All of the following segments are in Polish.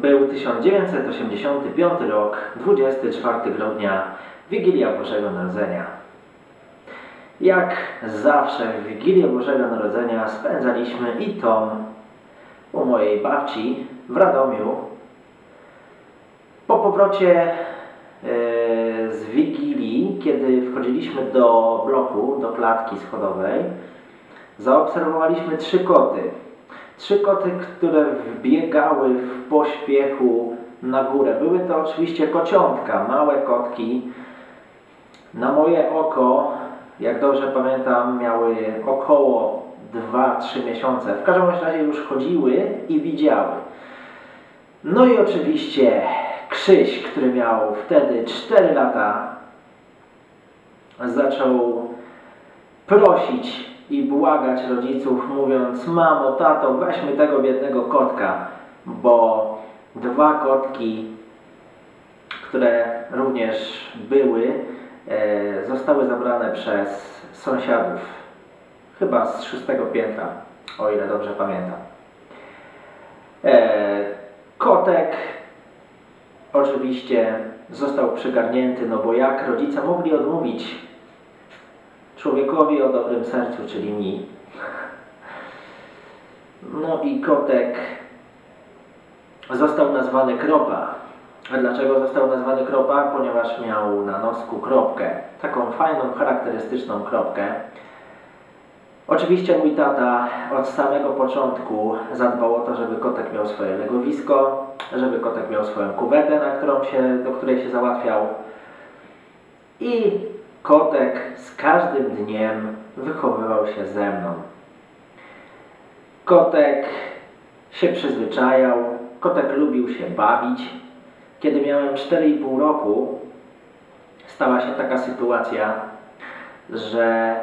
Był 1985 rok, 24 grudnia, Wigilia Bożego Narodzenia. Jak zawsze w Wigilię Bożego Narodzenia spędzaliśmy i tą u mojej babci w Radomiu. Po powrocie e, z Wigilii, kiedy wchodziliśmy do bloku, do klatki schodowej, zaobserwowaliśmy trzy koty. Trzy koty, które wbiegały w pośpiechu na górę. Były to oczywiście kociątka, małe kotki. Na moje oko, jak dobrze pamiętam, miały około 2-3 miesiące. W każdym razie już chodziły i widziały. No i oczywiście Krzyś, który miał wtedy 4 lata, zaczął prosić i błagać rodziców, mówiąc: Mamo, tato, weźmy tego biednego kotka, bo dwa kotki, które również były, e, zostały zabrane przez sąsiadów, chyba z szóstego piętra, o ile dobrze pamiętam. E, kotek oczywiście został przygarnięty, no bo jak rodzice mogli odmówić człowiekowi o dobrym sercu, czyli mi. No i kotek został nazwany Kropa. A dlaczego został nazwany Kropa? Ponieważ miał na nosku kropkę. Taką fajną, charakterystyczną kropkę. Oczywiście mój tata od samego początku zadbał o to, żeby kotek miał swoje legowisko, żeby kotek miał swoją kuwetę, na którą się, do której się załatwiał. I kotek z każdym dniem wychowywał się ze mną. Kotek się przyzwyczajał, kotek lubił się bawić. Kiedy miałem 4,5 roku, stała się taka sytuacja, że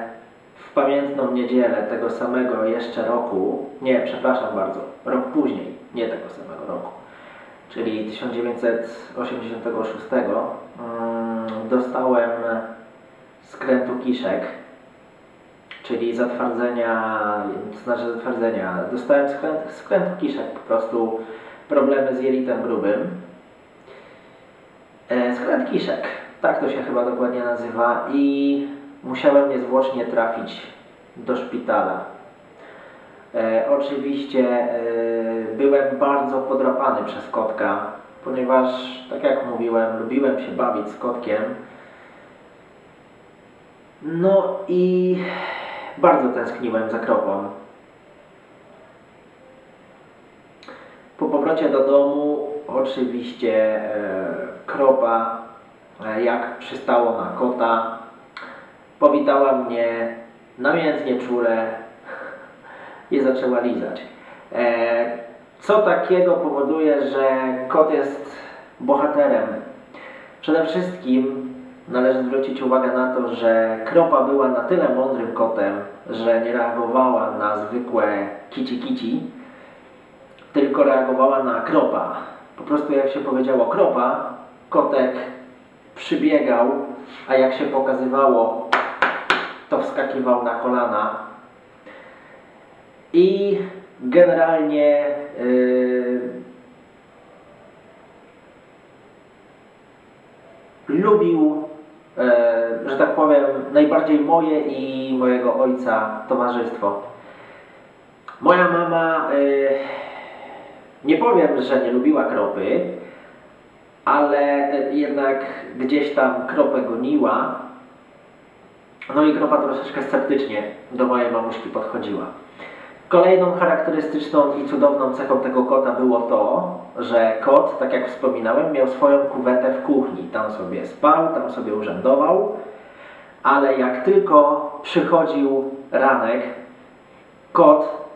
w pamiętną niedzielę tego samego jeszcze roku, nie, przepraszam bardzo, rok później, nie tego samego roku, czyli 1986, mm, dostałem skrętu kiszek, czyli zatwardzenia, to znaczy zatwardzenia, dostałem skręt, skrętu kiszek, po prostu problemy z jelitem grubym. E, skręt kiszek, tak to się chyba dokładnie nazywa i musiałem niezwłocznie trafić do szpitala. E, oczywiście e, byłem bardzo podrapany przez kotka, ponieważ, tak jak mówiłem, lubiłem się bawić z kotkiem. No i bardzo tęskniłem za kropą. Po powrocie do domu oczywiście e, kropa, e, jak przystało na kota, powitała mnie namiętnie czule i zaczęła lizać. E, co takiego powoduje, że kot jest bohaterem? Przede wszystkim należy zwrócić uwagę na to, że kropa była na tyle mądrym kotem, że nie reagowała na zwykłe kici kici, tylko reagowała na kropa. Po prostu jak się powiedziało kropa, kotek przybiegał, a jak się pokazywało, to wskakiwał na kolana. I generalnie yy, lubił, że tak powiem, najbardziej moje i mojego ojca towarzystwo. Moja mama, yy, nie powiem, że nie lubiła kropy, ale jednak gdzieś tam kropę goniła. No i kropa troszeczkę sceptycznie do mojej mamuśki podchodziła. Kolejną charakterystyczną i cudowną cechą tego kota było to, że kot, tak jak wspominałem, miał swoją kuwetę w kuchni. Tam sobie spał, tam sobie urzędował, ale jak tylko przychodził ranek, kot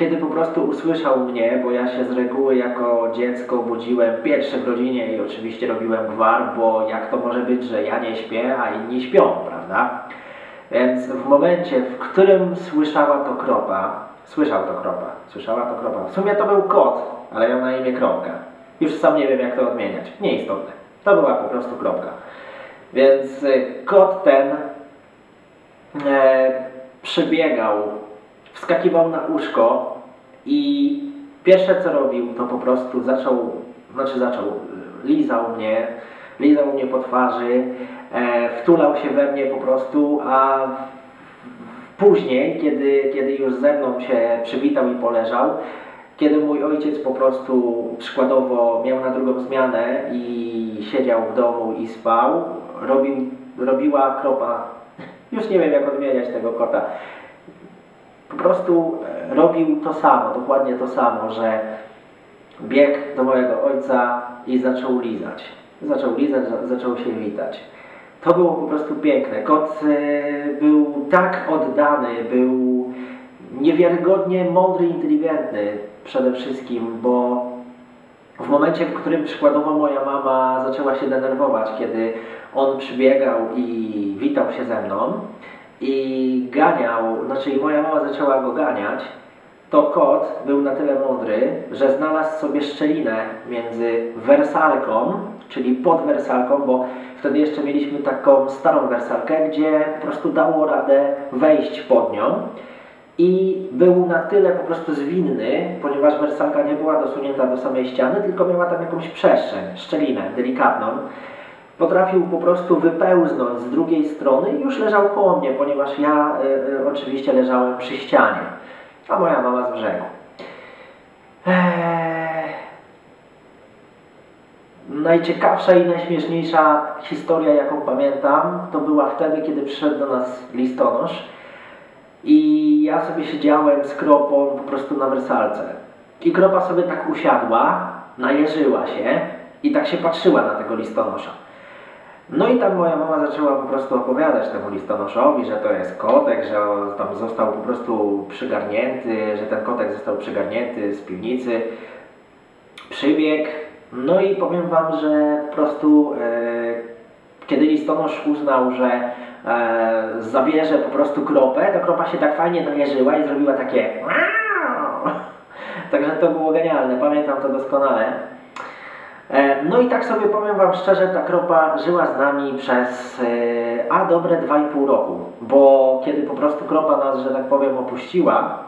kiedy po prostu usłyszał mnie, bo ja się z reguły jako dziecko budziłem pierwsze w rodzinie i oczywiście robiłem gwar, bo jak to może być, że ja nie śpię, a inni śpią, prawda? Więc w momencie, w którym słyszała to kropa, słyszał to kropa, słyszała to kropa, w sumie to był kot, ale miał na imię kropka. Już sam nie wiem jak to odmieniać, nieistotne. To była po prostu kropka. Więc y, kot ten e, przybiegał wskakiwał na łóżko i pierwsze co robił, to po prostu zaczął, znaczy zaczął, lizał mnie, lizał mnie po twarzy, e, wtulał się we mnie po prostu, a później, kiedy, kiedy już ze mną się przywitał i poleżał, kiedy mój ojciec po prostu przykładowo miał na drugą zmianę i siedział w domu i spał, robił, robiła kropa, już nie wiem jak odmieniać tego kota, po prostu e, robił to samo, dokładnie to samo, że biegł do mojego ojca i zaczął lizać. Zaczął lizać, za- zaczął się witać. To było po prostu piękne. Kot e, był tak oddany, był niewiarygodnie mądry, inteligentny przede wszystkim, bo w momencie, w którym przykładowo moja mama zaczęła się denerwować, kiedy on przybiegał i witał się ze mną i ganiał, znaczy moja mama zaczęła go ganiać, to kot był na tyle mądry, że znalazł sobie szczelinę między wersalką, czyli pod wersalką, bo wtedy jeszcze mieliśmy taką starą wersalkę, gdzie po prostu dało radę wejść pod nią i był na tyle po prostu zwinny, ponieważ wersalka nie była dosunięta do samej ściany, tylko miała tam jakąś przestrzeń, szczelinę delikatną. Potrafił po prostu wypełznąć z drugiej strony i już leżał koło mnie, ponieważ ja y, oczywiście leżałem przy ścianie, a moja mama z brzegu. Eee... Najciekawsza i najśmieszniejsza historia, jaką pamiętam, to była wtedy, kiedy przyszedł do nas listonosz i ja sobie siedziałem z kropą po prostu na wersalce. I kropa sobie tak usiadła, najeżyła się i tak się patrzyła na tego listonosza. No i tam moja mama zaczęła po prostu opowiadać temu listonoszowi, że to jest kotek, że on tam został po prostu przygarnięty, że ten kotek został przygarnięty z piwnicy. Przybieg. No i powiem wam, że po prostu e, kiedy listonosz uznał, że e, zabierze po prostu kropę, to kropa się tak fajnie najeżyła i zrobiła takie. Także to było genialne, pamiętam to doskonale. E, No i tak sobie powiem Wam szczerze, ta kropa żyła z nami przez e, a dobre 2,5 roku, bo kiedy po prostu kropa nas, że tak powiem, opuściła,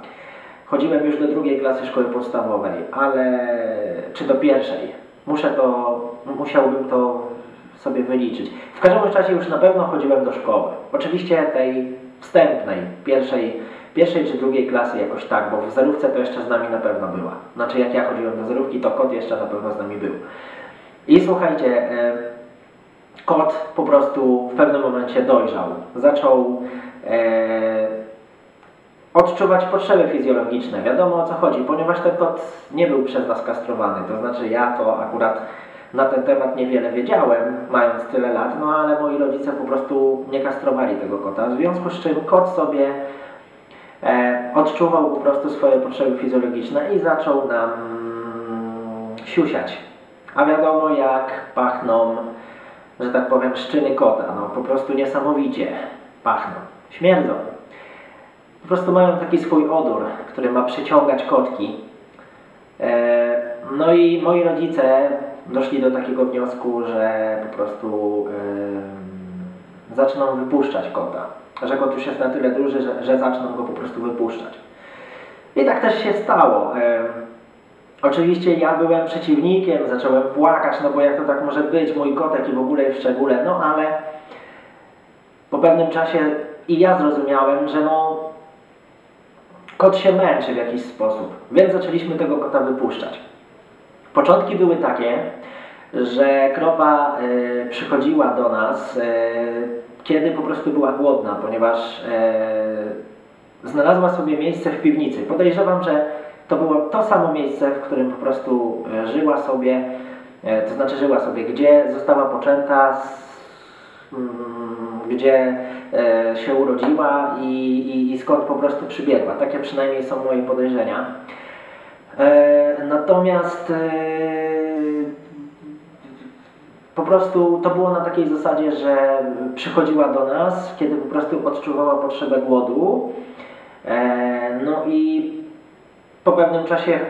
chodziłem już do drugiej klasy szkoły podstawowej, ale czy do pierwszej, muszę to, musiałbym to sobie wyliczyć. W każdym razie już na pewno chodziłem do szkoły. Oczywiście tej wstępnej, pierwszej, pierwszej czy drugiej klasy jakoś tak, bo w zerówce to jeszcze z nami na pewno była. Znaczy jak ja chodziłem do zerówki, to kot jeszcze na pewno z nami był. I słuchajcie, e, kot po prostu w pewnym momencie dojrzał. Zaczął e, odczuwać potrzeby fizjologiczne. Wiadomo o co chodzi, ponieważ ten kot nie był przez nas kastrowany. To znaczy ja to akurat na ten temat niewiele wiedziałem, mając tyle lat, no ale moi rodzice po prostu nie kastrowali tego kota. W związku z czym kot sobie odczuwał po prostu swoje potrzeby fizjologiczne i zaczął nam siusiać. A wiadomo jak pachną, że tak powiem, szczyny kota. No po prostu niesamowicie pachną. Śmierdzą. Po prostu mają taki swój odór, który ma przyciągać kotki. E, no i moi rodzice doszli do takiego wniosku, że po prostu e, zaczną wypuszczać kota. Że kot już jest na tyle duży, że, że zaczną go po prostu wypuszczać. I tak też się stało. Oczywiście ja byłem przeciwnikiem, zacząłem płakać, no bo jak to tak może być, mój kotek i w ogóle i w szczególe, no ale po pewnym czasie i ja zrozumiałem, że no kot się męczy w jakiś sposób, więc zaczęliśmy tego kota wypuszczać. Początki były takie, że kropa e, przychodziła do nas, e, kiedy po prostu była głodna, ponieważ e, znalazła sobie miejsce w piwnicy. Podejrzewam, że to było to samo miejsce, w którym po prostu żyła sobie, to znaczy żyła sobie, gdzie została poczęta, mm, gdzie się urodziła i, i, i skąd po prostu przybiegła. Takie przynajmniej są moje podejrzenia. Natomiast po prostu to było na takiej zasadzie, że przychodziła do nas, kiedy po prostu odczuwała potrzebę głodu. E, No i po pewnym czasie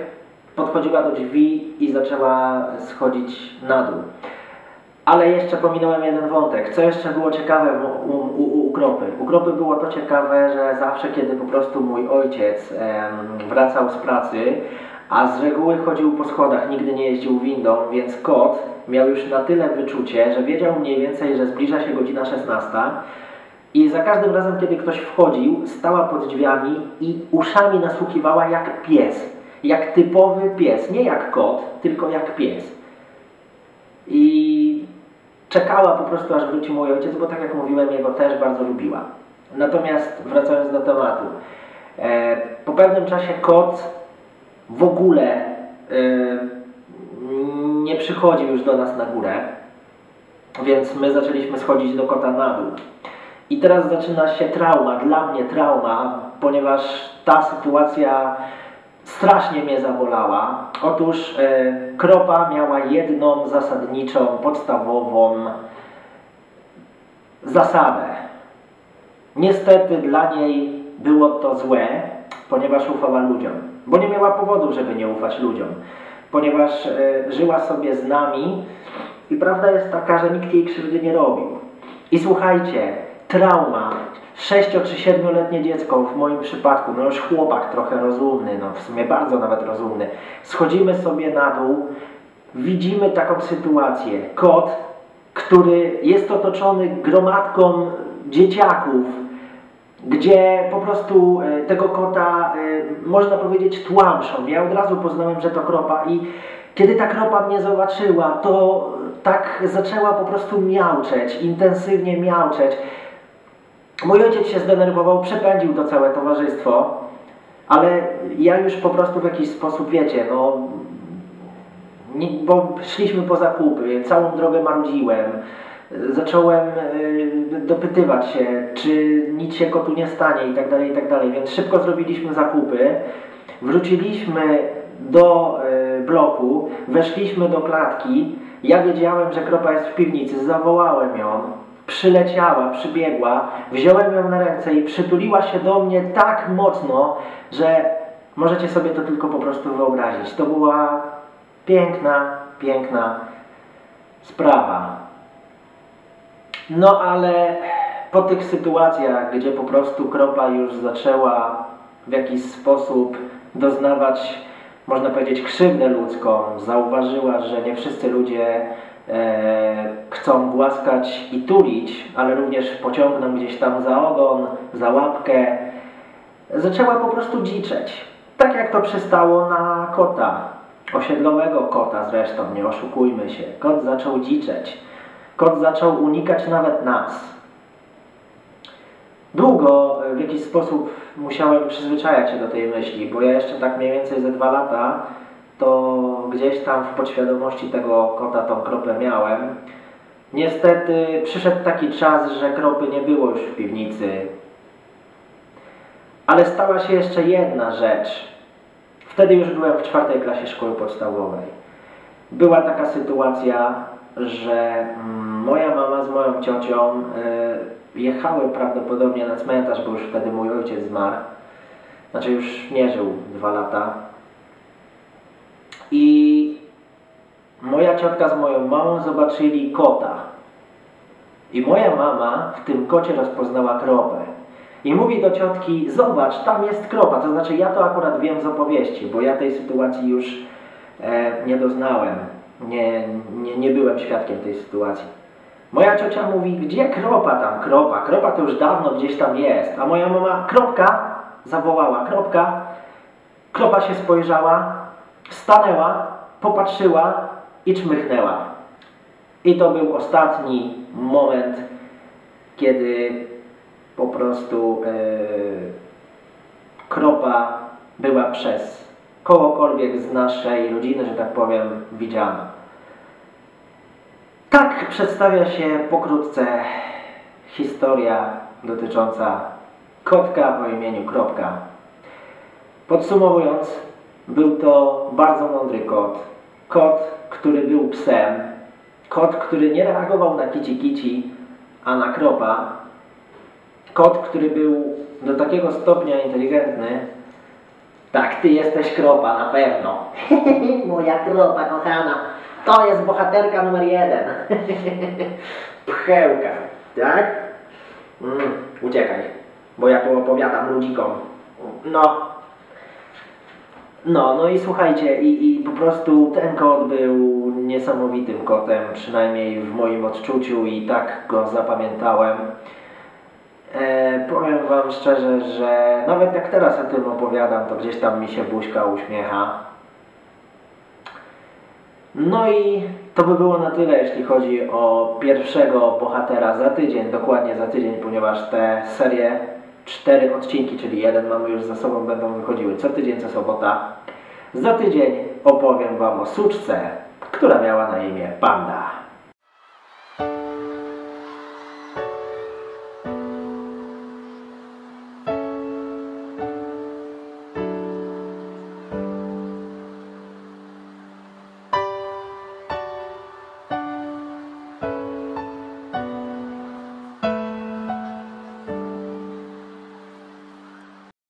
podchodziła do drzwi i zaczęła schodzić na dół. Ale jeszcze pominąłem jeden wątek. Co jeszcze było ciekawe u, u, u, u Kropy? U Kropy było to ciekawe, że zawsze kiedy po prostu mój ojciec em, wracał z pracy, a z reguły chodził po schodach, nigdy nie jeździł windą, więc kot miał już na tyle wyczucie, że wiedział mniej więcej, że zbliża się godzina 16 i za każdym razem, kiedy ktoś wchodził, stała pod drzwiami i uszami nasłuchiwała jak pies. Jak typowy pies. Nie jak kot, tylko jak pies. I czekała po prostu, aż wróci mój ojciec, bo tak jak mówiłem, jego też bardzo lubiła. Natomiast wracając do tematu. E, po pewnym czasie kot w ogóle e, nie przychodził już do nas na górę, więc my zaczęliśmy schodzić do kota na dół. I teraz zaczyna się trauma, dla mnie trauma, ponieważ ta sytuacja strasznie mnie zabolała. Otóż e, kropa miała jedną zasadniczą, podstawową zasadę. Niestety dla niej było to złe, ponieważ ufała ludziom. Bo nie miała powodu, żeby nie ufać ludziom. Ponieważ e, żyła sobie z nami i prawda jest taka, że nikt jej krzywdy nie robił. I słuchajcie, trauma. 6 czy 7-letnie dziecko w moim przypadku, no już chłopak trochę rozumny, no w sumie bardzo nawet rozumny. Schodzimy sobie na dół, widzimy taką sytuację. Kot, który jest otoczony gromadką dzieciaków, gdzie po prostu e, tego kota, e, można powiedzieć, tłamszą. Ja od razu poznałem, że to kropa i kiedy ta kropa mnie zobaczyła, to tak zaczęła po prostu miauczeć, intensywnie miauczeć. Mój ojciec się zdenerwował, przepędził to całe towarzystwo, ale ja już po prostu w jakiś sposób, wiecie, no, bo szliśmy po zakupy, całą drogę marudziłem, zacząłem y, dopytywać się, czy nic się kotu nie stanie i tak dalej, i tak dalej, więc szybko zrobiliśmy zakupy, wróciliśmy do y, bloku, weszliśmy do klatki, ja wiedziałem, że kropa jest w piwnicy, zawołałem ją, przyleciała, przybiegła, wziąłem ją na ręce i przytuliła się do mnie tak mocno, że możecie sobie to tylko po prostu wyobrazić. To była piękna, piękna sprawa. No ale po tych sytuacjach, gdzie po prostu kropa już zaczęła w jakiś sposób doznawać, można powiedzieć, krzywdę ludzką, zauważyła, że nie wszyscy ludzie e, chcą głaskać i tulić, ale również pociągną gdzieś tam za ogon, za łapkę, zaczęła po prostu dziczeć. Tak jak to przystało na kota, osiedlowego kota zresztą, nie oszukujmy się. Kot zaczął dziczeć. Kot zaczął unikać nawet nas. Długo w jakiś sposób musiałem przyzwyczajać się do tej myśli, bo ja jeszcze tak mniej więcej ze dwa lata to gdzieś tam w podświadomości tego kota tą kropę miałem. Niestety przyszedł taki czas, że kropy nie było już w piwnicy. Ale stała się jeszcze jedna rzecz. Wtedy już byłem w czwartej klasie szkoły podstawowej. Była taka sytuacja, że mm, moja mama z moją ciocią y, jechały prawdopodobnie na cmentarz, bo już wtedy mój ojciec zmarł. Znaczy już nie żył dwa lata. I moja ciotka z moją mamą zobaczyli kota. I moja mama w tym kocie rozpoznała kropę. I mówi do ciotki, zobacz, tam jest kropa. To znaczy ja to akurat wiem z opowieści, bo ja tej sytuacji już e, nie doznałem. Nie, nie, nie byłem świadkiem tej sytuacji. Moja ciocia mówi, gdzie kropa tam, kropa? Kropa to już dawno gdzieś tam jest. A moja mama, kropka, zawołała, kropka. Kropa się spojrzała, stanęła, popatrzyła i czmychnęła. I to był ostatni moment, kiedy po prostu yy, kropa była przez kogokolwiek z naszej rodziny, że tak powiem, widziana. Tak przedstawia się pokrótce historia dotycząca kotka o imieniu Kropka. Podsumowując, był to bardzo mądry kot. Kot, który był psem. Kot, który nie reagował na kici kici, a na kropa. Kot, który był do takiego stopnia inteligentny. Tak, ty jesteś kropa, na pewno. Moja kropa kochana. To jest bohaterka numer jeden. Pchełka, tak? Mm, uciekaj, bo ja tu opowiadam ludzikom. No. No, no i słuchajcie, i, i po prostu ten kot był niesamowitym kotem, przynajmniej w moim odczuciu i tak go zapamiętałem. E, powiem Wam szczerze, że nawet jak teraz o tym opowiadam, to gdzieś tam mi się buźka uśmiecha. No i to by było na tyle, jeśli chodzi o pierwszego bohatera za tydzień, dokładnie za tydzień, ponieważ te serie, cztery odcinki, czyli jeden mamy już za sobą, będą wychodziły co tydzień, co sobota. Za tydzień opowiem Wam o suczce, która miała na imię Panda.